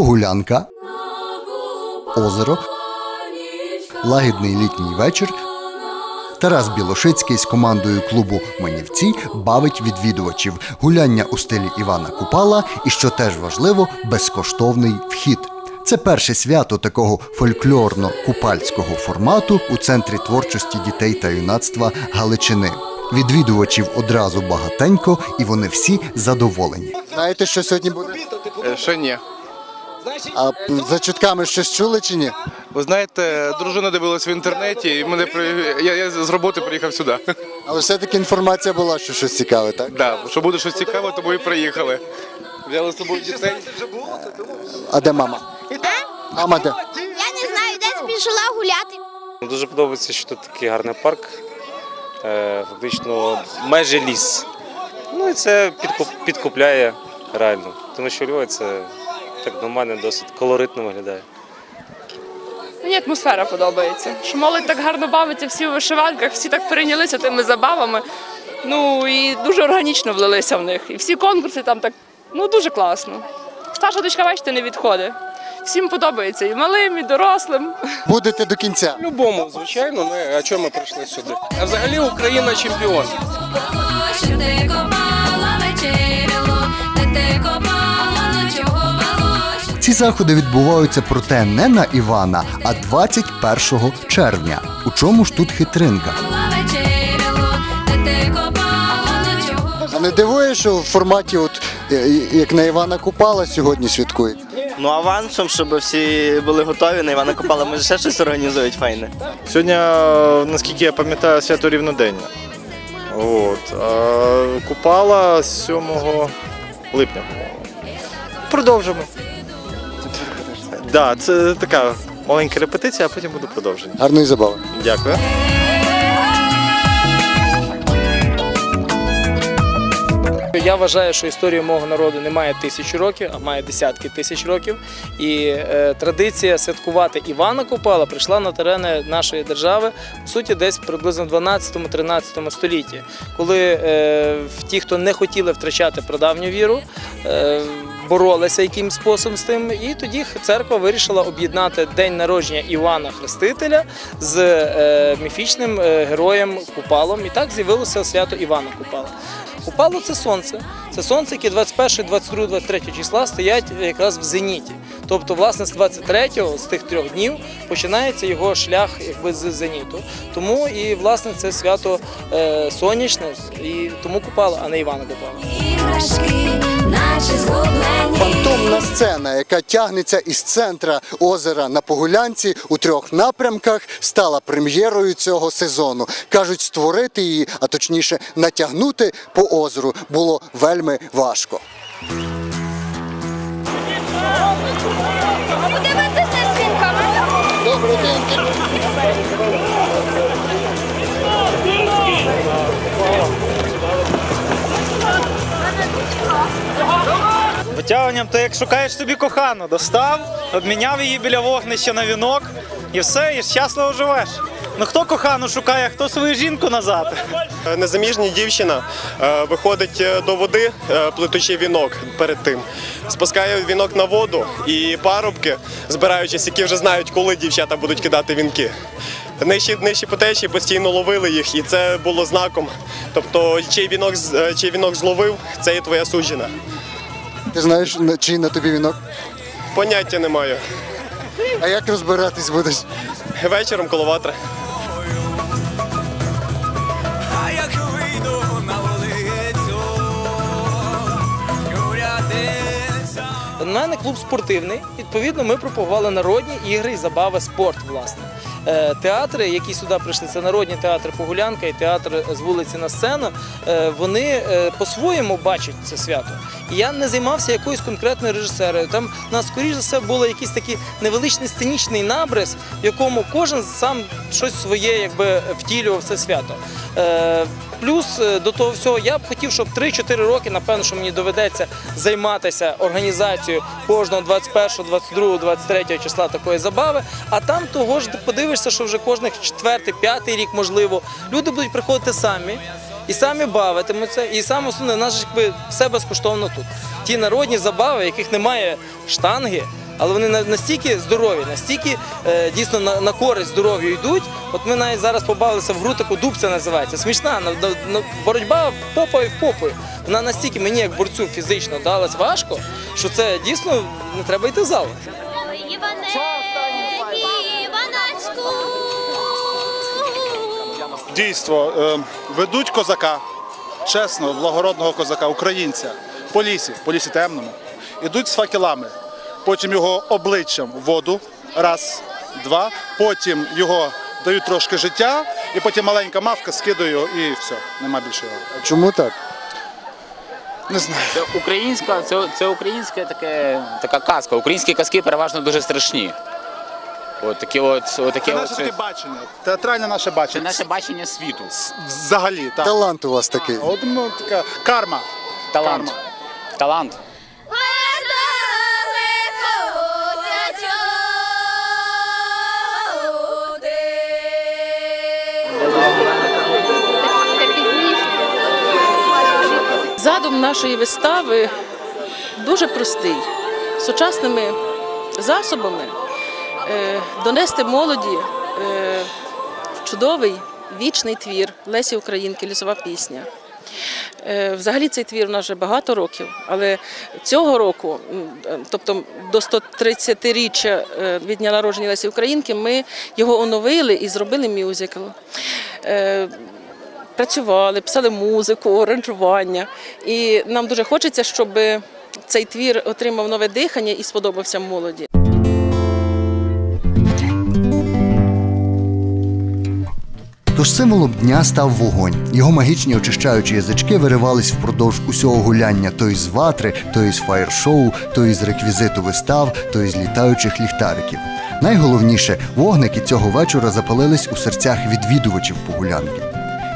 Погулянка, озеро, лагідний літній вечір. Тарас Білошицький з командою клубу Манівці бавить відвідувачів гуляння у стилі Івана Купала і, що теж важливо, безкоштовний вхід. Це перше свято такого фольклорно-купальського формату у центрі творчості дітей та юнацтва Галичини. Відвідувачів одразу багатенько, і вони всі задоволені. Знаєте, що сьогодні буде? Е, Ще ні. А за чутками щось чули чи ні? Ви знаєте, дружина дивилась в інтернеті, і мене при... я, я з роботи приїхав сюди. Але все-таки інформація була, що щось цікаве, так? Да, що буде щось цікаве, тому і приїхали. Взяли з собою дітей. А де мама? Мама де? Я не знаю, десь пішла гуляти. Дуже подобається, що тут такий гарний парк. Е, Фактично майже ліс. Ну і це підкупляє реально. Тому що Львів це так нормально, досить колоритно виглядає. Мені атмосфера подобається. Що молодь так гарно бавиться, всі у вишиванках, всі так перейнялися тими забавами. Ну і дуже органічно влилися в них. І всі конкурси там так ну дуже класно. Старша дочка, бачите, не відходить. Всім подобається і малим, і дорослим. Будете до кінця. Любому, звичайно, ну а чому ми прийшли сюди? А взагалі Україна чемпіон. Заходи відбуваються проте не на Івана, а 21 червня. У чому ж тут хитринка? А не дивує, що в форматі, от е, як на Івана Купала сьогодні святкують? Ну авансом, щоб всі були готові на Івана Купала, може ще щось організують файне. Сьогодні, е, наскільки я пам'ятаю, свято рівнодення. От. А Купала 7 липня, по-моєму. Продовжимо. Так, да, це така маленька репетиція, а потім буде продовження. Гарної забави. Дякую. Я вважаю, що історія мого народу не має тисячу років, а має десятки тисяч років. І е, традиція святкувати Івана Купала прийшла на терени нашої держави, по суті, десь приблизно в 12-13 столітті, коли е, ті, хто не хотіли втрачати прадавню віру, е, боролися яким способом з тим. І тоді церква вирішила об'єднати день народження Івана Хрестителя з е, міфічним е, героєм Купалом. І так з'явилося свято Івана Купала. Купало це сонце. Це сонце, яке 21, 22, 23 числа стоять якраз в зеніті. Тобто, власне, з 23-го, з тих трьох днів, починається його шлях якби з зеніту. Тому і власне це свято е, сонячне, і тому купало, а не Івана Купала. Фантомна сцена, яка тягнеться із центра озера на Погулянці у трьох напрямках, стала прем'єрою цього сезону. Кажуть, створити її, а точніше натягнути по озеру було вельми важко. Витягуванням ти як шукаєш собі кохану, достав, обміняв її біля вогнища на вінок і все, і щасливо живеш. Ну хто кохану шукає, хто свою жінку назад? Незаміжня дівчина е, виходить е, до води, е, плетучи вінок перед тим. Спускає вінок на воду, і парубки, збираючись, які вже знають, коли дівчата будуть кидати вінки. Нижчі, нижчі по течії постійно ловили їх, і це було знаком. Тобто, чий вінок, е, чий вінок зловив, це є твоя суджена. Ти знаєш, на- чий на тобі вінок? Поняття не маю. А як розбиратись будеш? Вечором коло ватри. Мене клуб спортивний. Відповідно, ми пропагували народні ігри і забави, спорт, власне. Е, Театри, які сюди прийшли, це народні театри Погулянка і театр з вулиці на сцену. е, Вони е, по-своєму бачать це свято. Я не займався якоюсь конкретною режисерою. Там нас, скоріш за все, було якийсь такий невеличкий сценічний набрис, в якому кожен сам щось своє якби втілював це свято. Е, Плюс е, до того всього я б хотів, щоб 3-4 роки, напевно, що мені доведеться займатися організацією кожного 21, 22, 23 числа такої забави. А там того ж подивишся, що вже кожних 4, 5 рік, можливо, люди будуть приходити самі. І самі бавитимуться, і саме основне, в нас якби все безкоштовно тут. Ті народні забави, яких немає штанги, але вони настільки здорові, настільки е, дійсно на, на користь здоров'ю йдуть. От ми навіть зараз побавилися в гру таку дубця називається. Смішна на, на, на- боротьба попою в попою. Вона настільки мені, як борцю, фізично далась важко, що це дійсно не треба йти в зал. Дійство е, ведуть козака, чесно, благородного козака, українця, по лісі, по лісі темному. Ідуть з факелами, потім його обличчям в воду, раз, два, потім його дають трошки життя, і потім маленька мавка скидає його і все, нема більше його. Чому так? Не знаю. Це українська, це, це українська таке, така казка. Українські казки переважно дуже страшні. От такі от, от таке Це от наше таке бачення, театральне наше це бачення. наше бачення світу. Взагалі, так. Талант у вас такий. От, ну, така карма. Талант. Карма. Талант. Нашої вистави дуже простий. Сучасними засобами е, донести молоді е, чудовий вічний твір Лесі Українки, лісова пісня. Е, Взагалі цей твір у нас вже багато років, але цього року, тобто до 130-річчя е, від дня народження Лесі Українки, ми його оновили і зробили мюзикл. Працювали, писали музику, аранжування. І нам дуже хочеться, щоб цей твір отримав нове дихання і сподобався молоді. Тож символом дня став вогонь. Його магічні очищаючі язички виривались впродовж усього гуляння то із ватри, то із фаєр-шоу, то із реквізиту вистав, то із літаючих ліхтариків. Найголовніше, вогники цього вечора запалились у серцях відвідувачів погулянки.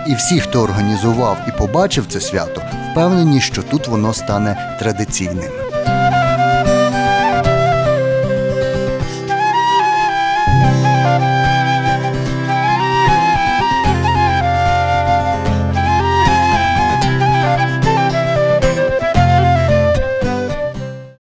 І всі, хто організував і побачив це свято, впевнені, що тут воно стане традиційним.